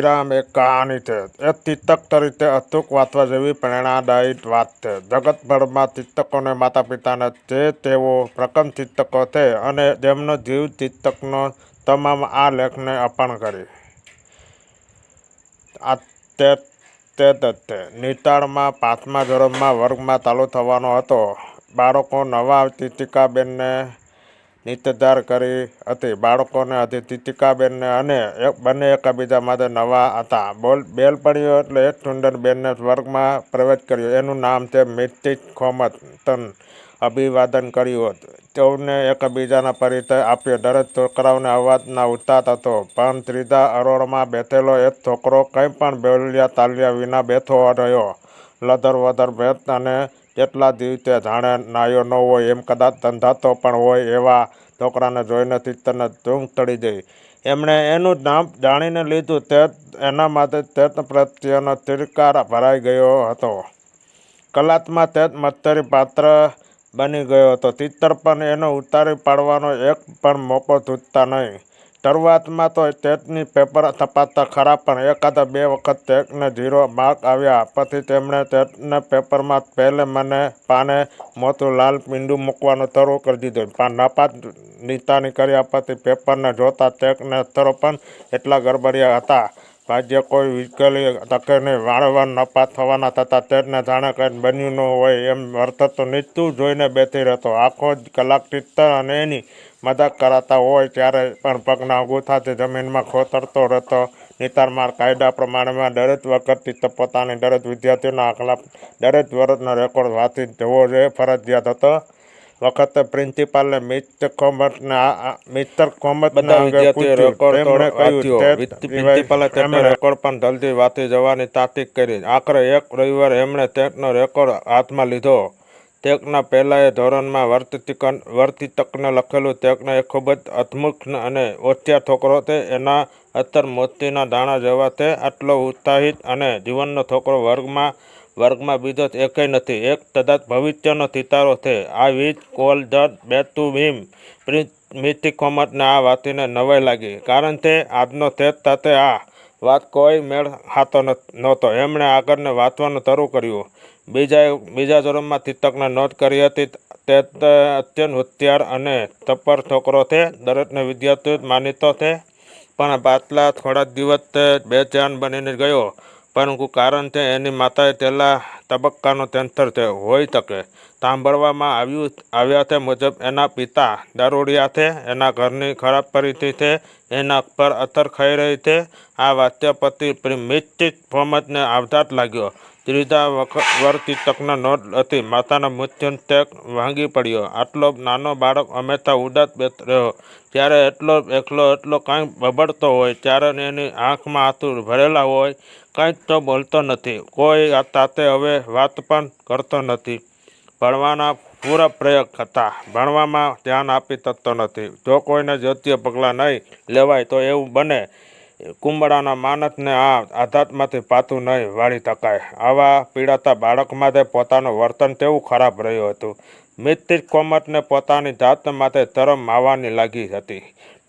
રામ એક કહાની છે એ તિતક તરીકે અચૂક વાંચવા જેવી પ્રેરણાદાયી વાત છે. જગતભરમાં ચિત્તકોને માતા પિતાને જે તેઓ પ્રકમ ચિત્તકો છે અને જેમનો જીવ ચિત્તકનો તમામ આ લેખને અર્પણ કરી. આ તે તે જ નિતાળમાં પાંચમા ધોરણમાં વર્ગમાં ચાલુ થવાનો હતો. બાળકો નવા તિતિકાબેનને નિતજાર કરી હતી. બાળકોને હતી તિતિકાબેનને અને એક, બંને એકબીજા માટે નવા હતા. બોલ, બેલ પડ્યો એટલે એક સુંદર બેનને વર્ગમાં પ્રવેશ કર્યો. એનું નામ છે મિત્તિક ખોમતન. અભિવાદન કર્યું તેઓને એકબીજાના પરિચય આપ્યો. દરેક છોકરાઓને અવાજના ઉતાત હતો. પણ ત્રીજા અરોળમાં બેઠેલો એક છોકરો કંઈ પણ બોલ્યા તાલ્યા વિના બેઠો રહ્યો. લધર વધર ભેટ અને કેટલા દિવસે જાણે નાયો ન હોય, એમ કદાચ ધંધાતો પણ હોય એવા છોકરાને જોઈને ચિત્તને ધૂમ તળી ગઈ એમણે એનું નામ જાણીને લીધું, તે એના માટે તે પ્રત્યેનો તિરકાર ભરાઈ ગયો હતો. કલાત્મા તે મત્તરી પાત્ર બની ગયો હતો. ચિત્તર પણ એનો ઉતારી પાડવાનો એક પણ મોકો ચૂકતા નહીં. શરૂઆતમાં તો ટેટની પેપર તપાસતા ખરા, પણ એકાદા બે વખત ટેટને ઝીરો માર્ક આવ્યા. પછી તેમણે ટેટને પેપરમાં પહેલે મને પાને મોટું લાલ પીંડું મૂકવાનું શરૂ કરી દીધું. પણ નાપાસ નિતાની કર્યા પછી પેપરને જોતા ટેકને અક્ષરો પણ એટલા ગરબડિયા હતા. ભાગ્ય કોઈ વિકલી તકે નહીં વારંવાર નપાસ થવાના થતાં ટેટને જાણે કંઈ બન્યું ન હોય એમ વર્તતો નીચતું જોઈને બેઠી રહેતો. આખો જ કલાક ટીચર અને એની મજાક કરાતા હોય ત્યારે પણ પગના અંગૂઠાથી જમીનમાં ખોતરતો રહેતો. નિતારમાં કાયદા પ્રમાણેમાં દરેક વખત પોતાની દરેક વિદ્યાર્થીઓના આંકડા દરેક વર્ષનો રેકોર્ડ વાંચી જવો જોઈએ. ફરજિયાત હતો. વખતે પ્રિન્સિપાલને મિસ્ટર કોમર્સને મિસ્ટર પૂછ્યું. તેમણે રેકોર્ડ પણ જલ્દી વાંચી જવાની તાકીદ કરી. આખરે એક રવિવારે એમણે ટેટનો રેકોર્ડ હાથમાં લીધો. ટેકના એ ધોરણમાં વર્તિકન વર્તિતકને લખેલું તેકનો એક ખૂબ જ અધમુખ અને ઓછ્યા છોકરો તે, એના અત્તર મોતીના દાણા જેવા તે, આટલો ઉત્સાહિત અને જીવનનો છોકરો વર્ગમાં વર્ગમાં બીજો એકેય નથી. એક કદાચ ભવિષ્યનો સિતારો છે. આ વીજ કોલ જટ બેતુ ભીમ મિથી કોમતને આ વાતીને નવાઈ લાગી. કારણ તે, આજનો તેજ સાથે આ વાત કોઈ મેળ ખાતો નહોતો. એમણે આગળને વાંચવાનું શરૂ કર્યું. બીજા બીજા ધોરણમાં તિતકને નોંધ કરી હતી. તે અત્યંત હોશિયાર અને તપર છોકરો છે. દરેકને વિદ્યાર્થીઓ માનીતો છે. પણ પાછલા થોડા દિવસ બેચેન બનીને ગયો. પરંતુ કારણ છે, એની માતાએ તેલા તબક્કાનો કેન્સર છે, હોઈ શકે. સાંભળવામાં આવ્યું, આવ્યા છે મુજબ એના પિતા દારૂડિયા છે. એના ઘરની ખરાબ પરિસ્થિતિ છે. એના પર અસર ખાઈ રહી છે. આ વાત્ય પતિ મિસ્ટિક આવતા જ લાગ્યો. ત્રીજા વખત વર્ષથી તકના નોટ હતી. માતાના મૃત્યુ ટેક ભાંગી પડ્યો. આટલો નાનો બાળક હંમેશા ઉદાસ રહ્યો. ત્યારે એટલો એકલો એટલો કાંઈ બબડતો હોય, ત્યારે એની આંખમાં આંસુ ભરેલા હોય કંઈક તો બોલતો નથી. કોઈ તાતે હવે વાત પણ કરતો નથી. ભણવાના પૂરા પ્રયોગ હતા. ભણવામાં ધ્યાન આપી શકતો નથી. જો કોઈને યોગ્ય પગલાં નહીં લેવાય તો એવું બને. કુંબળાના માનસને આ આઘાતમાંથી પાછું નહીં, વાળી શકાય આવા પીડાતા બાળક માટે પોતાનું વર્તન તેવું ખરાબ રહ્યું હતું. મિત્તિક કોમતને પોતાની જાત માટે ધરમ માવાની લાગી હતી.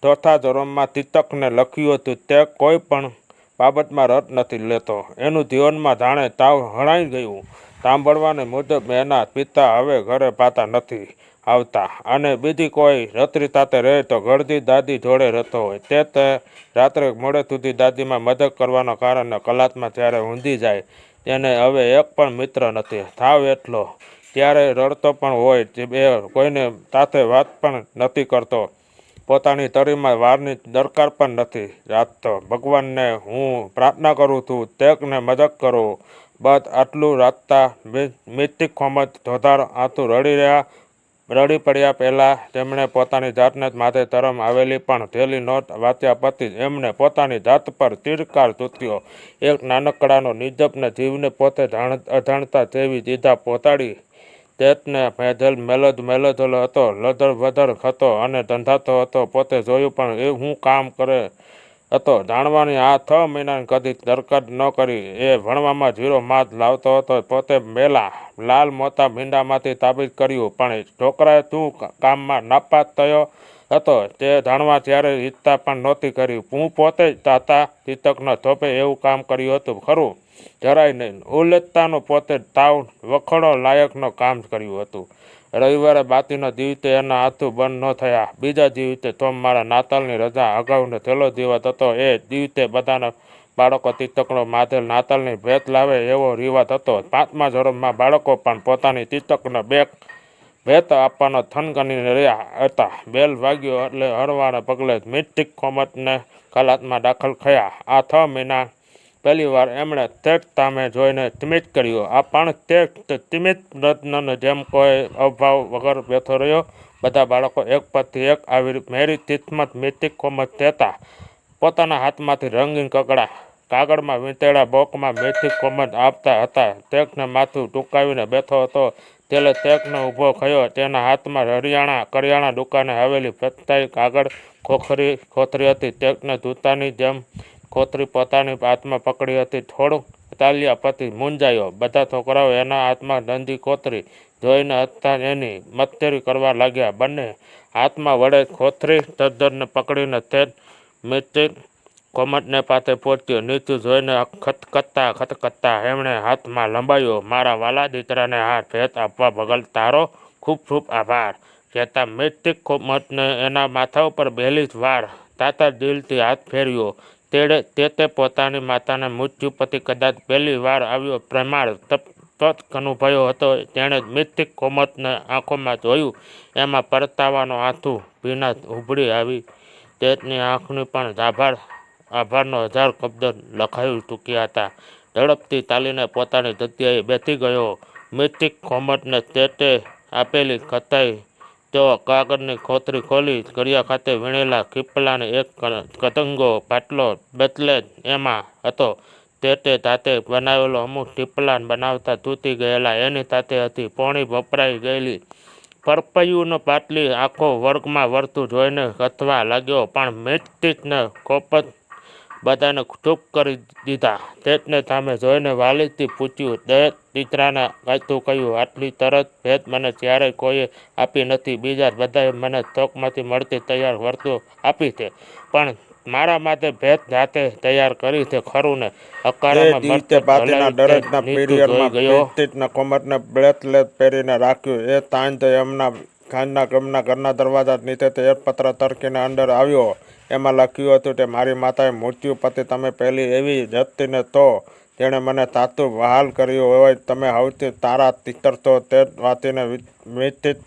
ચોથા ધોરણમાં તિતકને લખ્યું હતું, તે કોઈ પણ બાબતમાં રત નથી લેતો. એનું જીવનમાં જાણે તાવ હણાઈ ગયું. સાંભળવાને મુજબ એના પિતા હવે ઘરે પાતા નથી. આવતા. અને બીજી કોઈ રત્રી સાથે રહે તો ગળદી દાદી જોડે રહેતો હોય. તે તે રાત્રે મોડે સુધી દાદીમાં મદદ કરવાના કારણે કલાતમાં જ્યારે ઊંધી જાય. તેને હવે એક પણ મિત્ર નથી. થાવ એટલો. ત્યારે રડતો પણ હોય એ કોઈને સાથે વાત પણ નથી કરતો. પોતાની તરીમાં વારની દરકાર પણ નથી રાખતો. ભગવાનને હું પ્રાર્થના કરું છું, તેકને મદદ કરો. બસ આટલું રાખતા મિત્તિક ખોમત ધોધાર આતું રડી રહ્યા રડી પડ્યા પહેલાં તેમણે પોતાની જાતને જ માથે તરમ આવેલી, પણ થેલી નોટ વાંચ્યા પછી એમણે પોતાની જાત પર તિરકાર ચૂક્યો. એક નાનકડાનો નિજબને જીવને પોતે જાણ અજાણતા જેવી દીધા પહોંચાડી તેતને ભેજલ મેલજ મેલજલ હતો લધર વધર હતો અને ધંધાતો હતો, પોતે જોયું પણ એ હું કામ કરે હતો. જાણવાની આ છ મહિનાની કદી દરકત ન કરી. એ ભણવામાં ઝીરો માત લાવતો હતો. પોતે મેલા, લાલ મોતા ભીંડામાંથી તાબીજ કર્યું. પણ છોકરાએ શું કામમાં નાપાસ થયો હતો? તે જાણવા ત્યારે ઈચ્છતા પણ નહોતી કરી. હું પોતે જ તાતા ચિતકનો થોપે એવું કામ કર્યું હતું. ખરું, જરાય નહીં. ઉલ્લેખતાનો પોતે તાવ વખોડો લાયકનું કામ કર્યું હતું. રવિવારે બાતીનો દિવસે એના હાથું બંધ ન થયા. બીજા દિવસે તો મારા નાતાલની રજા અગાઉનો છેલ્લો દિવસ હતો એ દિવસે બધાના બાળકો તીતકડો માથે નાતાલની ભેટ લાવે એવો રિવાજ હતો. પાંચમા ધોરણમાં બાળકો પણ પોતાની તીતકનો બેગ ભેટ આપવાનો થનગનીને રહ્યા હતા. બેલ વાગ્યો એટલે હરવાના પગલે મિસ્ટિક કોમતને કલાતમાં દાખલ થયા. આ છ મહિના પહેલી વાર એમણે તેજ તામે જોઈને તિમિત કર્યો. આ પણ તે તિમિત રત્નને જેમ કોઈ અભાવ વગર બેઠો રહ્યો, બધા બાળકો એક પછી એક આવી મેરી તિથમત મિતિક કોમત તેતા પોતાના હાથમાંથી રંગીન કકડા, કાગળમાં વીંટેલા બોકમાં મેથી કોમત આપતા હતા. તેકને માથું ટૂંકાવીને બેઠો હતો. તેલે તેકને ઊભો થયો. તેના હાથમાં હરિયાણા કરિયાણા દુકાને આવેલી ફેંચાઈ કાગળ ખોખરી ખોથરી હતી. તેકને જૂતાની જેમ ખોતરી પોતાની હાથમાં પકડી હતી. થોડુંક ચાલ્યા પતિ મૂંઝાયો. બધા છોકરાઓ એના હાથમાં નંદી કોતરી જોઈને હતા એની મત્તેરી કરવા લાગ્યા. બંને હાથમાં વડે ખોતરી તદ્દનને પકડીને તે મિસ્ટિક કોમટને પાસે પહોંચ્યો. નીચું જોઈને ખતખતા ખતખતા એમણે હાથમાં લંબાયો. મારા વાલા દીકરાને હાથ ભેટ આપવા બગલ તારો ખૂબ ખૂબ આભાર. કહેતા મિત્રિક કોમટને એના માથા ઉપર પહેલી જ વાર તાતા દિલથી હાથ ફેર્યો. તેડે તે તે પોતાની માતાને મૃત્યુ પછી કદાચ પહેલી વાર આવ્યો પ્રેમાળ તપ અનુભવ્યો હતો. તેણે મિથિક કોમતને આંખોમાં જોયું. એમાં પરતાવાનો આથું ભીના ઉભળી આવી. તેની આંખની પણ આભાર, આભારનો હજાર શબ્દ લખાવી ચૂક્યા હતા. ઝડપથી ચાલીને પોતાની જગ્યાએ બેસી ગયો. મિથિક કોમટને તે તે આપેલી કથાઈ તેઓ કાગળની ખોતરી ખોલી ઘડિયા ખાતે વીણેલા ખીપલાને એક કતંગો પાટલો બદલે એમાં હતો. તે તે તાતે બનાવેલો અમુક ટીપલાન બનાવતા તૂટી ગયેલા. એની તાતે હતી પોણી વપરાઈ ગયેલી. પરપૈયુંનો પાટલી આખો વર્ગમાં વર્તું જોઈને કથવા લાગ્યો, પણ મિસ્ટિકને કોપત બધાને ચૂપ કરી દીધા. તેજને સામે જોઈને વાલીથી પૂછ્યું તે દીકરાને કાચું કહ્યું આટલી તરત ભેદ મને ક્યારેય કોઈએ આપી નથી. બીજા બધાએ મને ચોકમાંથી મળતી તૈયાર વસ્તુઓ આપી છે. પણ મારા માટે ભેદ જાતે તૈયાર કરી છે. ખરું ને એ અકાળામાં દિવસે તે દરેકના પીરિયડમાં કોમરને બ્રેસલેટ પહેરીને રાખ્યું. એ તાંજ એમના ખાનના ગમના ઘરના દરવાજા નીચે તે એક પત્ર તરકીને અંદર આવ્યો. એમાં લખ્યું હતું કે, મારી માતાએ મૃત્યુ પતિ તમે પહેલી એવી વ્યક્તિને તો જેણે મને તાતું વહાલ કર્યું હોય. તમે હવથી તારા તીતરતો તે જ વાંચીને મિસ્ટિક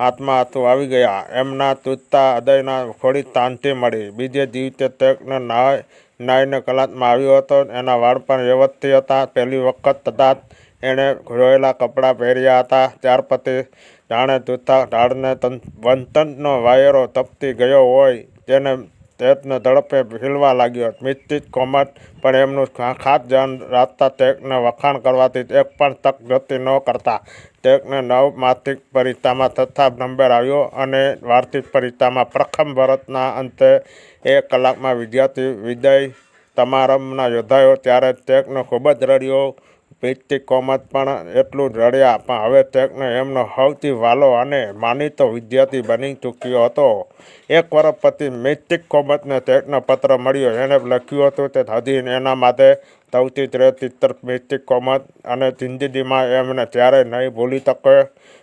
આત્મા હતું આવી ગયા. એમના તૂટતા હૃદયના થોડી શાંતિ મળી. બીજે દિવસે તેકને નાય, નાયને કલાતમાં આવ્યો હતો. એના વાળ પણ વ્યવસ્થિત હતા. પહેલી વખત કદાચ એણે ધોયેલા કપડાં પહેર્યા હતા. ત્યાર પછી જાણે તૂતા ઢાળને તન, વંતનનો વાયરો તપતી ગયો હોય. તેને તેતને ઝડપે હિલવા લાગ્યો. મિસ્ટિક કોમટ, પણ એમનું ખાસ ધ્યાન રાખતા ટેકને વખાણ કરવાથી એક પણ તક જતી ન કરતા. ટેકને નવ માસિક પરીક્ષામાં તથા નંબર આવ્યો અને વાર્ષિક પરીક્ષામાં પ્રથમ ભરતના અંતે એક કલાકમાં વિદ્યાર્થી વિદય તમારમના યોજાયો ત્યારે ટેકનો ખૂબ જ રડ્યો. મિસ્ટિક કોમત પણ એટલું રડ્યા, પણ હવે ટેકને એમનો સૌથી વાલો અને માનીતો વિદ્યાર્થી બની ચૂક્યો હતો. એક વર્ષ પછી મિત્તિક કોમતને ટેકનો પત્ર મળ્યો. એણે લખ્યું હતું તે હજી એના માટે સૌથી ચિત્ર મિસ્ટિક કોમત અને જિંદગીમાં એમને ત્યારે નહીં ભૂલી શકે.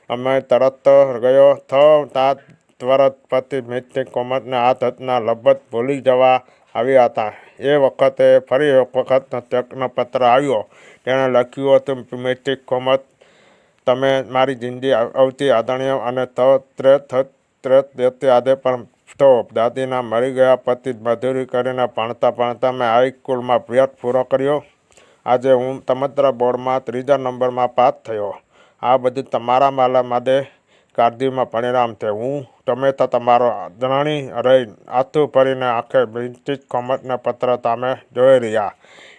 અમે તરત ગયો. છ સાત વર્ષ પછી મિત્તિક કોમતને આ ઘટના લગભગ ભૂલી જવા આવ્યા હતા. એ વખતે ફરી એક વખત ટેકનો પત્ર આવ્યો. તેણે લખ્યું હતું મેટ્રિક કોમત તમે મારી જિંદગી આવતી આદરણીય અને ત ત્રેત ત્રેત દેતી આજે પણ તો દાદીના મરી ગયા પતિ મજૂરી કરીને ભણતા ભણતા મેં હાઈસ્કૂલમાં અભ્યાસ પૂરો કર્યો. આજે હું સમગ્ર બોર્ડમાં ત્રીજા નંબરમાં પાસ થયો. આ બધું તમારા માલા માટે કાળજીમાં પરિણામ છે હું, તમે તો તમારો અગ્રણી રહી આથું ભરીને આખે બ્રિટિશ કોમર્સના પત્ર તમે જોઈ રહ્યા.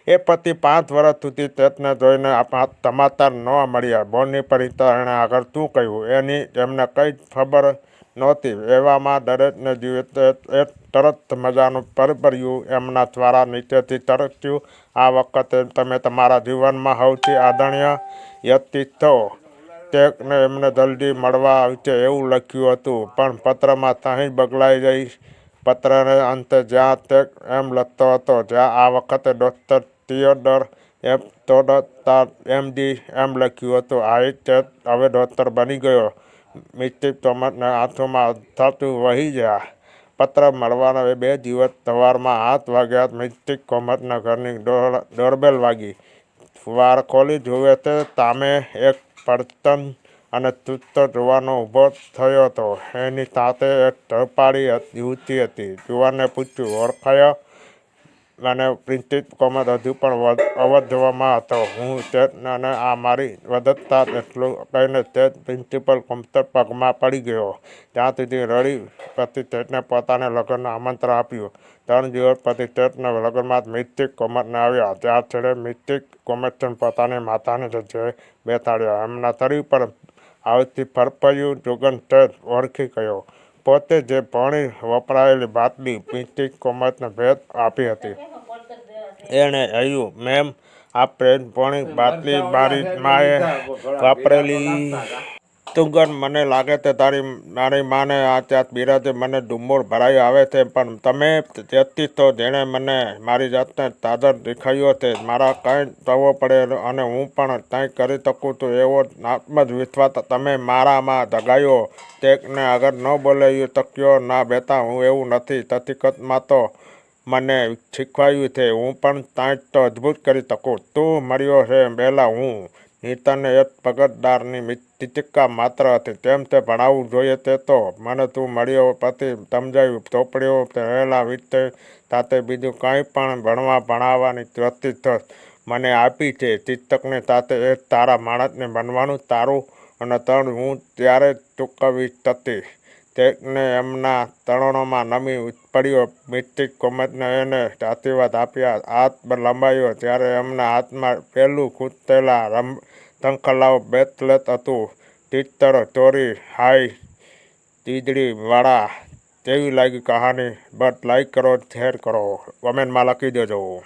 એ પછી પાંચ વર્ષ સુધી તેતને જોઈને તમાતર ન મળ્યા. બોર્ડની પરિતાણે આગળ શું કહ્યું? એની એમને કંઈ ખબર નહોતી. એવામાં દરેકને જીવે એ તરત મજાનું પરભર્યું. એમના દ્વારા નીચેથી તરક્યું આ વખતે તમે તમારા જીવનમાં સૌથી આદરણીય વ્યક્તિ છો તેકને એમને જલ્દી મળવા આવશે એવું લખ્યું હતું, પણ પત્રમાં તહીં બગલાઈ જઈ પત્રને અંતે જ્યાં ટેક એમ લખતો હતો, જ્યાં આ વખતે ડૉક્ટર થિયોડર એમ તોડતા એમડી એમ લખ્યું હતું, આ તે હવે ડૉક્ટર બની ગયો. મિસ્ટિક થોમસના હાથોમાં થતું વહી ગયા. પત્ર મળવાના બે દિવસ સવારમાં આઠ વાગ્યા મિસ્ટિક કોમટના ઘરની ડોર, ડોરબેલ વાગી. વાર ખોલી જુએ તે સામે એક પડતન અને ચુસ્ત જુવાનો ઊભો થયો હતો. એની સાથે એક ધરપાડી યુવતી હતી. જુવાને પૂછ્યું, ઓળખાયો અને પ્રિન્સિપ કોમર હજુ પણ વધ- અવધવામાં હતો. હું તે અને આ મારી વધતા એટલું કહીને તે પ્રિન્સિપલ કોમ્પ્યુટર પગમાં પડી ગયો. ત્યાં સુધી રડી પછી તેટને પોતાને લગ્નનું આમંત્રણ આપ્યું. ત્રણ દિવસ પછી તેના લગ્નમાં મિત્રિક કોમરને આવ્યા. ત્યાં છેડે મિત્રિક કોમર્સન પોતાની માતાને જગ્યાએ બેસાડ્યા. એમના શરીર પર આવતી ફરફર્યું જોગન તેજ ઓળખી ગયો. પોતે જે પાણી વપરાયેલી બાટલી મિસ્ટિક કોમતને ભેટ આપી હતી. એણે કહ્યું, મેમ, આ પ્રેમ પાણી બાટલી મારી માએ વાપરેલી તુંગન મને લાગે છે તારી મારી માને આ ત્યાં બિરાજે મને ડુમ્મોર ભરાઈ આવે છે, પણ તમે તેથી તો જેણે મને મારી જાતને તાદર દેખાયો છે, મારા કાંઈ થવો પડે અને હું પણ કંઈ કરી શકું છું, એવો આત્મજ વિશ્વાસ તમે મારામાં જગાયો. તેકને આગળ ન બોલાવી શક્યો ના બેટા, હું એવું નથી. હકીકતમાં તો મને શીખવાયું છે, હું પણ કાંઈક તો અદ્ભુત કરી શકું. તું મળ્યો છે પહેલાં હું નીતાને એક પગતદારની મિતિકા માત્ર હતી. તેમ તે ભણાવવું જોઈએ તે તો. મને તું મળ્યો પછી સમજાયું ચોપડીઓ રહેલા વિષય સાથે બીજું કંઈ પણ ભણવા, ભણાવવાની દ્રષ્ટિ તો મને આપી છે. ચિત્તકને સાથે એ તારા માણસને બનવાનું તારું અને તણ હું ત્યારે ચૂકવી હતી તેને એમના તરણોમાં નમી પડ્યો. મિત્રિક કોમતને એને આશીર્વાદ આપ્યા. હાથ લંબાયો. ત્યારે એમના હાથમાં પહેલું ખૂંચેલા રમ, તંખલાઓ બેતલેત હતું. તીતર ચોરી, હાઈ તીજડી વાળા કેવી લાગી કહાની. બટ લાઈક કરો, શેર કરો. કોમેન્ટમાં લખી દેજો.